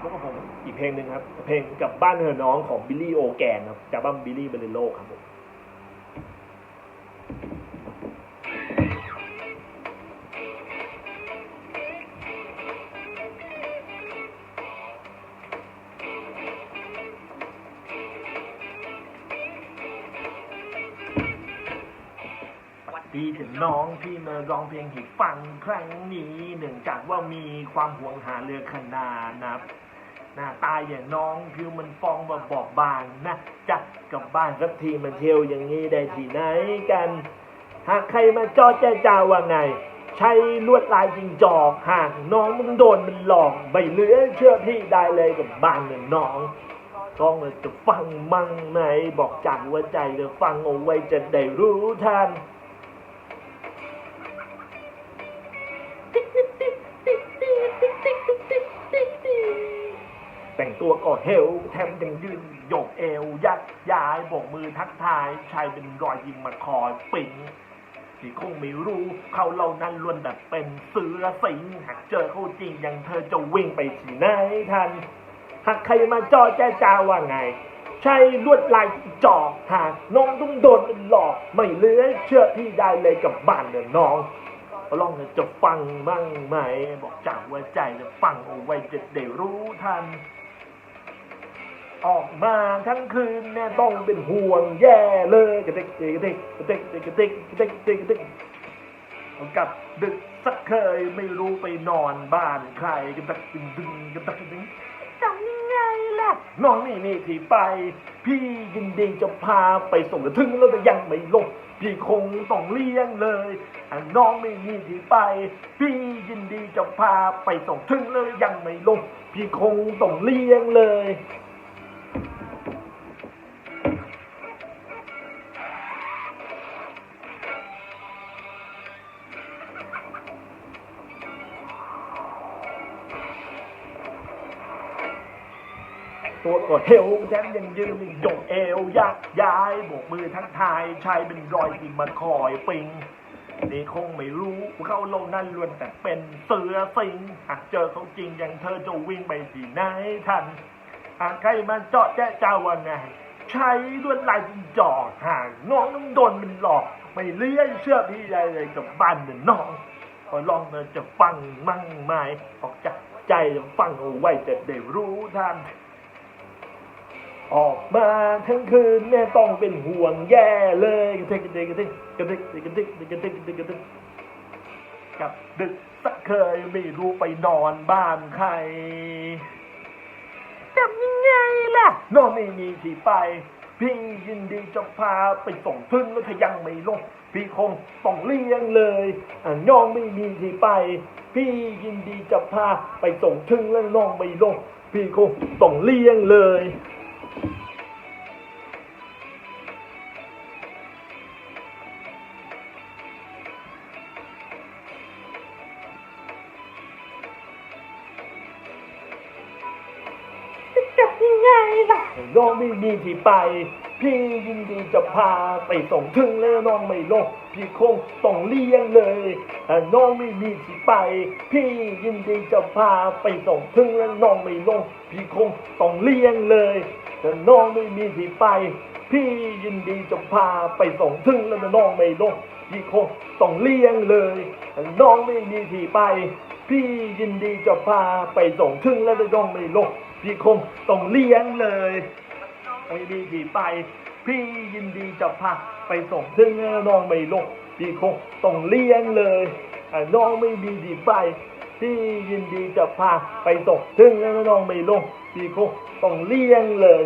พบกับผมอีกเพลงหนึ่งครับ เพลงกับบ้านเธอน้องของบิลลี่โอแกนครับจากบ้านบิลลี่เบลโลครับผมดีถึงน้องที่มาร้องเพลงให้ฟังครั้งนี้ เนื่องจากว่ามีความห่วงหาเรือขนาดนับ น้าตาอย่างน้องผิวมันฟองมาบอกบางนะจะกลับบ้านสักทีมันเที่ยวอย่างนี้ได้ที่ไหนกัน หากใครมาจอแจ้จาว่าไง ใช้ลวดลายจิงจอกหากน้องมึงโดนมันหลอกไม่เหลือเชื่อพี่ได้เลยกับบ้านเนี่ยน้องต้องจะฟังมั่งไหนบอกจากหัวใจจะฟังเอาไว้จะได้รู้ทัน แต่งตัวก็เฮลแถมยังยืนโยกเอว ยักย้ายโบกมือทักทาย ชายเป็นรอยยิงมาคอยปิงที่คงไม่รู้เขาเหล่านั้นล้วนแบบเป็นเสือสิงหากเจอเขาจริงอยังเธอจะวิ่งไปที่ไหนทัน หากใครมาจอแจจาว่าไง ใช่ลวดลายจอกหากน้องต้องโดนมันหลอก ไม่เหลือเชื่อพี่ได้เลยกับบ้านเนี่ยน้องลองจะฟังบ้างไหม บอกจากว่าใจจะฟังเอาไว้จะได้รู้ทัน ออกมาทั้งคืนเนี่ยต้องเป็นห่วงแย่เลยกระติกกระติกกระติกกระติกกระติกกระติกกระติกกับดึกสักเคยไม่รู้ไปนอนบ้านใครกันตักดึงดึงกันตักดึงจำยังไงล่ะน้องนี่นี่ที่ไป พี่ยินดีจะพาไปส่งกระทึงแล้วแต่ยังไม่ลงพี่คงต้องเลี้ยงเลยน้องไม่มีที่ไป พี่ยินดีจะพาไปส่งถึงเลยยังไม่ลง พี่คงต้องเลี้ยงเลย ตัวก็เฮลแถมยังยืนยกเอวยักย้ายโบกมือทั้งทายชายเป็นรอยที่มาคอยปิงนี่คงไม่รู้เขาโลกนั้นล้วนแต่เป็นเสือสิงหากเจอเขาจริงอย่างเธอจะวิ่งไปที่ไหนทันหากใครมาเจาะแจ๊ะเจ้าว่าไงใช้ลวดลายจิงจอกห่ากน้องต้องโดนมันหลอก ไม่เลี้ยงเชื่อพี่ใดเลยกับบ้านเนี่ยน้องพอลองเธอจะฟังมั่งไหมออกจากใจจะฟังเอาไว้จะได้รู้ทัน ออกมาทั้งคืนแม่ต้องเป็นห่วงแย่เลยกระติกกระติกกระติกกระติกกระติกกระติกกระติกกระติกกลับดึกสักเคยไม่รู้ไปนอนบ้านใครจำยังไงล่ะนอนไม่มีที่ไป พี่ยินดีจะพาไปส่งถึงแล้วถ้ายังไม่ลง พี่คงต้องเลี้ยงเลยอะน้องไม่มีที่ไป พี่ยินดีจะพาไปส่งถึงแล้วน้องไม่ลง พี่คงต้องเลี้ยงเลย Thank you. น้องไม่มีที่ไป พี่ยินดีจะพาไปส่งถึงแล้วน้องไม่ลง พี่คงต้องเลี้ยงเลยแต่น้องไม่มีที่ไป พี่ยินดีจะพาไปส่งถึงแล้วน้องไม่ลง พี่คงต้องเลี้ยงเลยแต่น้องไม่มีที่ไป พี่ยินดีจะพาไปส่งถึงแล้วน้องไม่ลงพี่คงต้องเลี้ยงเลยแต่น้องไม่มีที่ไปพี่ยินดีจะพาไปส่งถึงแล้วน้องไม่ลง พี่คงต้องเลี้ยงเลยไม่มีผีไป พี่ยินดีจะพาไปส่งถึงแล้วน้องไม่ลงพี่คงต้องเลี้ยงเลยน้องไม่มีดีไปพี่ยินดีจะพาไปส่งถึงแล้วน้องไม่ลงพี่คงต้องเลี้ยงเลย